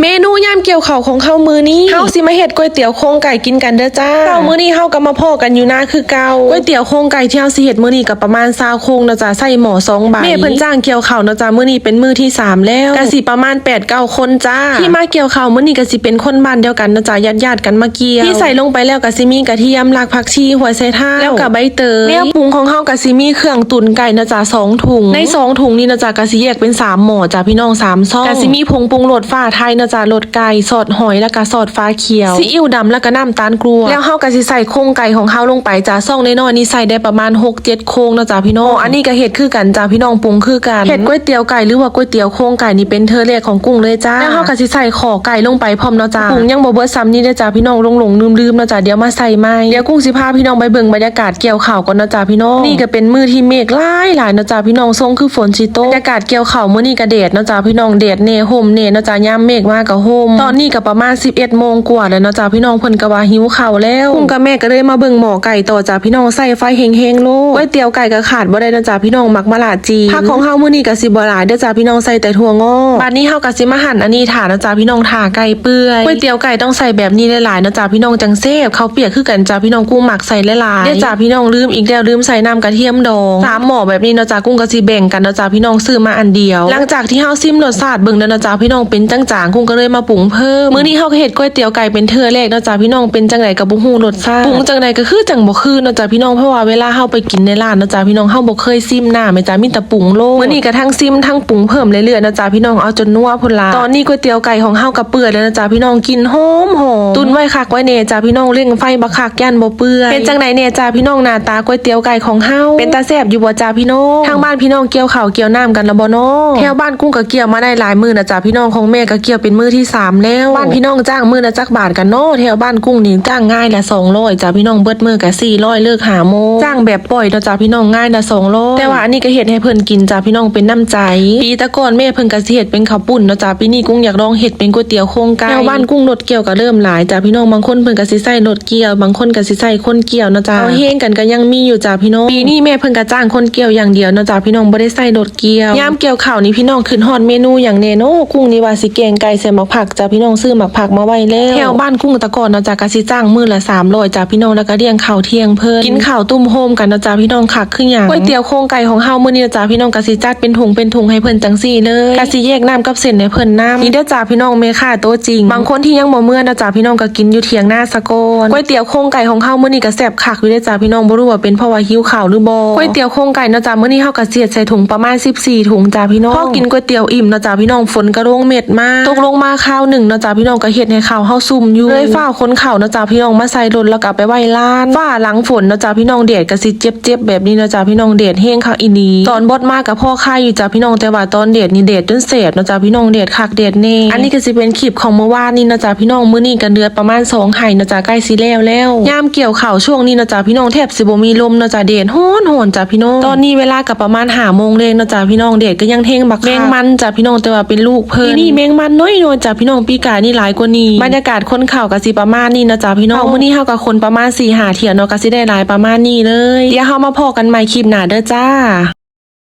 เมนูยั เกี่ยวข้าวของเฮามือนี้เฮาสิมาเฮ็ดก๋วยเตี๋ยวโครงไก่กินกันเด้อจ้าเฮามื้อนี้เฮาก็มาพอกันอยู่หน้าคือเก่าก๋วยเตี๋ยวโครงไก่ที่เฮาสิเฮ็ดมื้อนี้ก็ประมาณ20โครงเนาะจ้าใส่หม้อสองใบแม่เพิ่นจ้างเกี่ยวข้าวเนาะจ้ามื้อนี้เป็นมื้อที่สามแล้วก็สิประมาณ8 9คนจ้าที่มาเกี่ยวข้าวมื้อนี้ก็สิเป็นคนบ้านเดียวกันเนาะจ้าญาติๆกันมาเกี่ยวที่ใส่ลงไปแล้วก็สิมีกระเทียมรากผักชีหัวไชเท้าแล้วก็ใบเตยแนวปรุงของเฮาก็สิมีเครื่องตุ๋นไก่เนาะจ้าสองถุงในสองถุงนี้เนาะจ้าก็สิแยกเป็นสามหม้อจ้าพี่น้องสามซองก็สิมีผงปรุงรสฟ้าไทยเนาะจ้ารสไก่ซอสหอยแล้วก็ซอสฟ้าเขียวซีอิ๊วดำแล้วก็น้ำตาลกลัวแล้วเฮาก็สิใส่โครงไก่ของเฮาลงไปจ้าซองน้อยๆนี่ใส่ได้ประมาณ6 7โครงเนาะจ้าพี่น้องอันนี้ก็เฮ็ดคือกันจ้าพี่น้องปรุงคือกันเฮ็ดก๋วยเตี๋ยวไก่หรือว่าก๋วยเตี๋ยวโครงไก่นี่เป็นเธอแรกของกุ้งเลยจ้าแล้วเฮาก็สิใส่ขอไก่ลงไปพร้อมเนาะจ้าปรุงยังบ่เบิดซ้ำนี่เด้อจ้าพี่น้องหลงๆลืมๆเนาะจ้าเดี๋ยวมาใส่ใหม่เดี๋ยวกุ้งสิพาพี่น้องไปเบิ่งบรรยากาศเกี่ยวข้าวก่อนเนาะจ้าพี่น้องนี่ก็เป็นมื้อที่เมฆหลายหลายเนาะจ้าพี่น้องทรงคือฝนสิตกบรรยากาศเกี่ยวข้าวมื้อนี้ก็แดดเนาะจ้าพี่น้องแดดเน่ห่มเน่เนาะจ้ายามเมฆมาก็ห่มตอนนี้ก็ประมาณ 11โมงกว่าแล้วเนาะจ้าพี่น้องเพิ่นก็ว่าหิวข้าวแล้วกุ้งกับแม่ก็เลยมาเบิ่งหมอไก่ต่อจ้าพี่น้องใส่ไฟแห้งๆลดก๋วยเตี๋ยวไก่ก็ขาดบ่ได้เนาะจ้าพี่น้องมักมะลาจีผักของเฮามื้อนี้ก็สิบ่หลายเด้อจ้าพี่น้องใส่แต่ถั่วงอกบัดนี้เฮาก็สิมาหั่นอันนี้ถ่าเนาะจ้าพี่น้องถ่าไก่เปื่อยก๋วยเตี๋ยวไก่ต้องใส่แบบนี้หลายๆเนาะจ้าพี่น้องจังเซฟเขาเปียกคือกันจ้าพี่น้องกุ้งหมักใส่หลายๆเด้อจ้าพี่น้องลืมอีกแล้วลืมใส่น้ำกระเทียมดองสามหม้อแบบนี้เนาะจ้ากุ้งก็สิแบ่งกันเนาะจ้าพี่น้องซื้อมาอันเดียว หลังจากที่เฮาซิมรสชาติเบิ่งแล้วเนาะจ้าพี่น้องเป็นจังจางกุ้งก็เลยมาปรุงเพิ่มมื้อนี้เฮาก็เฮ็ดก๋วยเตี๋ยวไก่เป็นเทื่อแรกเนาะจ้าพี่น้องเป็นจังไดก็บ่ฮู้รสชาติปรุงจังไดก็คือจังบ่คือเนาะจ้าพี่น้องเพราะว่าเวลาเฮาไปกินในร้านเนาะจ้าพี่น้องเฮาบ่เคยซิมหน้าแม่จ้ามีแต่ปรุงโลดมื้อนี้ก็ทั้งซิมทั้งปรุงเพิ่มเรื่อยๆเนาะจ้าพี่น้องเอาจนนัวพุ่นล่ะตอนนี้ก๋วยเตี๋ยวไก่ของเฮาก็เปื่อยแล้วเนาะจ้าพี่น้องกินหอมหอมตุนไว้คักไว้แน่จ้าพี่น้องเร่งไฟบ่คักย่านบ่เปื่อยเป็นจังไดแน่จ้าพี่น้องหน้าตาก๋วยเตี๋ยวไก่ของเฮาเป็นตาแซ่บอยู่บ่จ้าพี่น้องทางบ้านพี่น้องเกี่ยวข้าวเกี่ยวน้ำกันแล้วบ่เนาะแถวบ้านกุ้งก็เกี่ยวมาได้หลายมื้อนะจ้าพี่น้องของแม่ก็เกี่ยวเป็นมื้อที่สามแล้วบ้านพี่น้องจ้างมือละจักบาทกันเนาะแถวบ้านกุ้งนี่จ้างง่ายละ200จ้าพี่น้องเบิดมือก็400เลิกหาโมจ้างแบบปล่อยเนาะจ้าพี่น้องง่ายละ200แต่ว่าอันนี้ก็เฮ็ดให้เพิ่นกินจ้าพี่น้องเป็นน้ำใจปีตะก่อนแม่เพิ่นก็เฮ็ดเป็นข้าวปุ้นเนาะจ้าปีนี้กุ้งอยากลองเฮ็ดเป็นก๋วยเตี๋ยวโครงไก่แถวบ้านกุ้งรถเกี่ยวก็เริ่มหลายจ้าพี่น้องบางคนเพิ่นก็สิใส่รถเกี่ยว บางคนก็สิใส่คนเกี่ยวเนาะจ้าเอาเฮงกันก็ยังมีอยู่จ้าพี่น้องปีนี้แม่เพิ่นก็จ้างคนเกี่ยวอย่างเดียวเนาะจ้าพี่น้องบ่ได้ใส่รถเกี่ยวยามเกี่ยวข้าวนี่พี่น้องขึ้นฮอดเมนูอย่างแน่นกุ้งนี่ว่าสิแกงไก่ใส่หมักผักจ้าพี่น้องซื้อหมักผักมาไว้แล้วแถวบ้านกุ้งแตะก่อนเนาะจ้าก็สิจ้างมื้อละ300จ้าพี่น้องแล้วก็เลี้ยงข้าวเที่ยงเพิ่นกินข้าวตุ้มโฮมกันเนาะจ้าพี่น้องคักคือหยังก๋วยเตี๋ยวโครงไก่ของเฮามื้อนี้เนาะจ้าพี่น้องก็สิจัดเป็นถุงเป็นถุงให้เพิ่นจังซี่เลยก็สิแยกน้ำกับเส้นให้เพิ่นน้ำนี่เด้อจ้าพี่น้องแม่ค้าโตะจริง บางคนที่ยังบ่เมื่อเนาะจ้าพี่น้องก็กินอยู่เถียงหน้าสะกอนก๋วยเตี๋ยวโครงไก่ของเฮามื้อนี้ก็แซ่บคักอยู่เด้อจ้าพี่น้องบ่รู้ว่าเป็นเพราะว่าหิวข้าวหรือบ่ก๋วยเตี๋ยวโครงไก่เนาะจ้ามื้อนี้เฮาก็เสียดใส่ถุงประมาณ 14 ถุงจ้าพี่น้องพอกินก๋วยเตี๋ยวอิ่มเนาะจ้าพี่น้องฝนก็ลงเม็ดมาตกลงมาข้าวหนึ่งเนะจ้าพี่น้องก็เฮ็ดให้ข้าวเฮาซุ่มอยู่เลยฝ้าคนข้าวเนะจ้าพี่น้องมาใส่รถแล้วก็ไปไว้ร้านฝ้าหลังฝนเนะจ้าพี่น้องแดดก็สิเจ็บๆแบบนี้เนะจ้าพี่น้องแดดแห้งคักอีนีตอนบดมากกับพ่อค่ายอยู่จ้าพี่น้องแต่ว่าตอนแดดนี่แดดจนเสียเนะจ้าพี่น้องแดดคักแดดแน่อันนี้ก็สิเป็นคลิปของเมื่อวานนี่เนะจ้าพี่น้องมื้อนี้กันเดือนประมาณ2ไห่เนะจ้าใกล้สิแล้วแล้วยามเกี่ยวข้าวช่วงนี้เนะจ้าพี่น้องแทบสิบ่มีลมเนะจ้าแดดโหนโหนจ้าพี่น้องตอนนี้เวลากับประมาณ5โมงเลยเนาะจ้าพี่น้องแดดก็ยังเท่งบักแมงมันจ้าพี่น้องแต่ว่าเป็นลูกเพิ่นนี่แมงมันน้อยๆจ้าพี่น้องปีกายนี่หลายกว่านี้บรรยากาศคนข่าวก็สิประมาณนี้เนาะจ้าพี่น้องมื้อนี้เฮากับคนประมาณ4-5เที่ยวเนาะก็สิได้หลายประมาณนี้เลย เดี๋ยวเฮามาพอกันใหม่คลิปหน้าเด้อจ้า